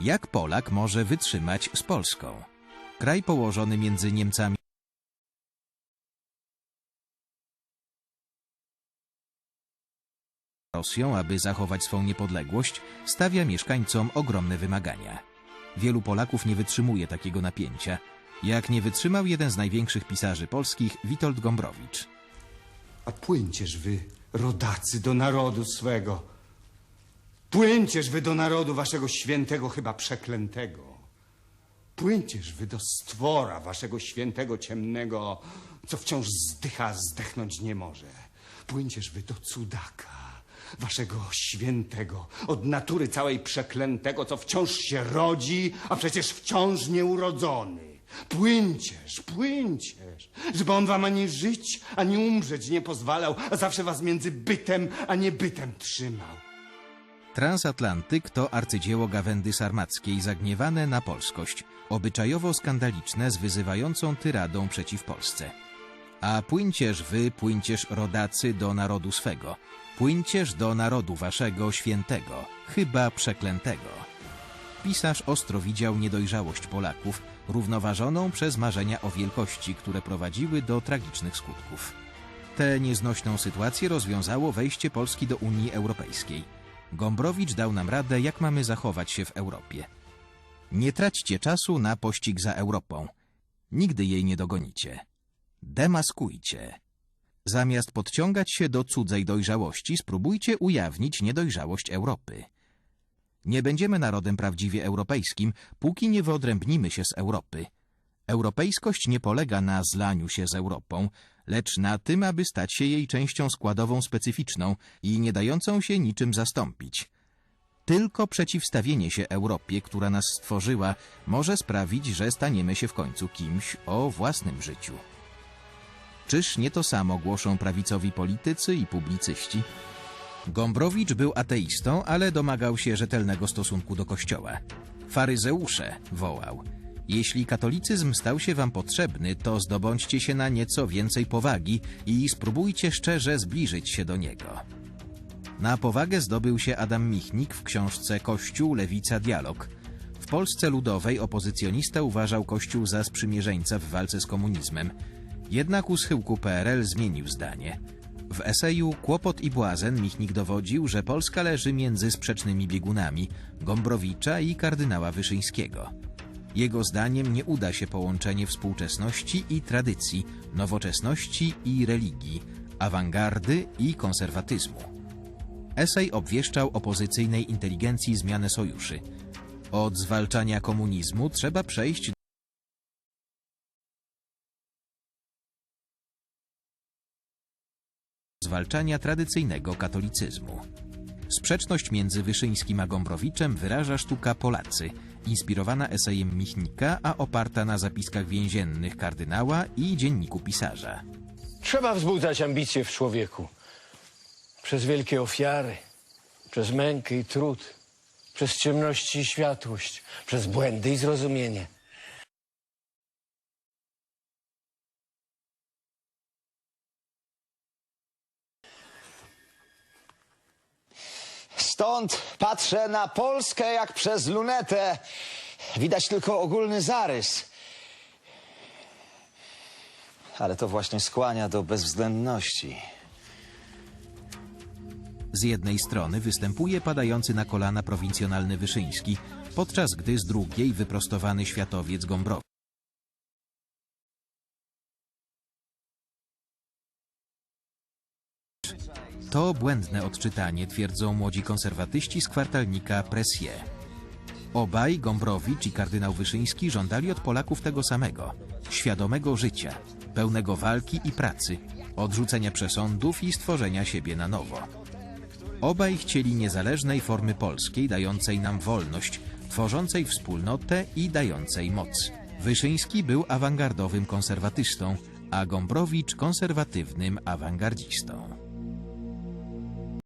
Jak Polak może wytrzymać z Polską? Kraj położony między Niemcami Rosją, aby zachować swą niepodległość, stawia mieszkańcom ogromne wymagania. Wielu Polaków nie wytrzymuje takiego napięcia, jak nie wytrzymał jeden z największych pisarzy polskich, Witold Gombrowicz. A płyńcież wy, rodacy, do narodu swego. Płyńcież wy do narodu waszego świętego, chyba przeklętego. Płyńcież wy do stwora waszego świętego, ciemnego, co wciąż zdycha, zdechnąć nie może. Płyńcież wy do cudaka, waszego świętego, od natury całej przeklętego, co wciąż się rodzi, a przecież wciąż nieurodzony. Płyńcież, płyńcież, żeby on wam ani żyć, ani umrzeć nie pozwalał, a zawsze was między bytem, a niebytem trzymał. Transatlantyk to arcydzieło gawędy sarmackiej zagniewane na polskość, obyczajowo skandaliczne z wyzywającą tyradą przeciw Polsce. A płyńcież wy, płyńcież rodacy do narodu swego, płyńcież do narodu waszego świętego, chyba przeklętego. Pisarz ostro widział niedojrzałość Polaków, równoważoną przez marzenia o wielkości, które prowadziły do tragicznych skutków. Tę nieznośną sytuację rozwiązało wejście Polski do Unii Europejskiej. Gombrowicz dał nam radę, jak mamy zachować się w Europie. Nie traćcie czasu na pościg za Europą. Nigdy jej nie dogonicie. Demaskujcie. Zamiast podciągać się do cudzej dojrzałości, spróbujcie ujawnić niedojrzałość Europy. Nie będziemy narodem prawdziwie europejskim, póki nie wyodrębnimy się z Europy. Europejskość nie polega na zlaniu się z Europą, lecz na tym, aby stać się jej częścią składową specyficzną i nie dającą się niczym zastąpić. Tylko przeciwstawienie się Europie, która nas stworzyła, może sprawić, że staniemy się w końcu kimś o własnym życiu. Czyż nie to samo głoszą prawicowi politycy i publicyści? Gombrowicz był ateistą, ale domagał się rzetelnego stosunku do Kościoła. Faryzeusze, wołał. Jeśli katolicyzm stał się wam potrzebny, to zdobądźcie się na nieco więcej powagi i spróbujcie szczerze zbliżyć się do niego. Na powagę zdobył się Adam Michnik w książce Kościół, Lewica, Dialog. W Polsce Ludowej opozycjonista uważał Kościół za sprzymierzeńca w walce z komunizmem. Jednak u schyłku PRL zmienił zdanie. W eseju Kłopot i Błazen Michnik dowodził, że Polska leży między sprzecznymi biegunami Gombrowicza i kardynała Wyszyńskiego. Jego zdaniem nie uda się połączenie współczesności i tradycji, nowoczesności i religii, awangardy i konserwatyzmu. Esej obwieszczał opozycyjnej inteligencji zmianę sojuszy. Od zwalczania komunizmu trzeba przejść zwalczania tradycyjnego katolicyzmu. Sprzeczność między Wyszyńskim a Gombrowiczem wyraża sztuka Polacy, inspirowana esejem Michnika, a oparta na zapiskach więziennych kardynała i dzienniku pisarza. Trzeba wzbudzać ambicje w człowieku. Przez wielkie ofiary, przez mękę i trud, przez ciemność i światłość, przez błędy i zrozumienie. Stąd patrzę na Polskę jak przez lunetę. Widać tylko ogólny zarys. Ale to właśnie skłania do bezwzględności. Z jednej strony występuje padający na kolana prowincjonalny Wyszyński, podczas gdy z drugiej wyprostowany światowiec Gombrowicz. To błędne odczytanie, twierdzą młodzi konserwatyści z kwartalnika Pressie. Obaj, Gombrowicz i kardynał Wyszyński, żądali od Polaków tego samego świadomego życia, pełnego walki i pracy, odrzucenia przesądów i stworzenia siebie na nowo. Obaj chcieli niezależnej formy polskiej, dającej nam wolność, tworzącej wspólnotę i dającej moc. Wyszyński był awangardowym konserwatystą, a Gombrowicz konserwatywnym awangardzistą.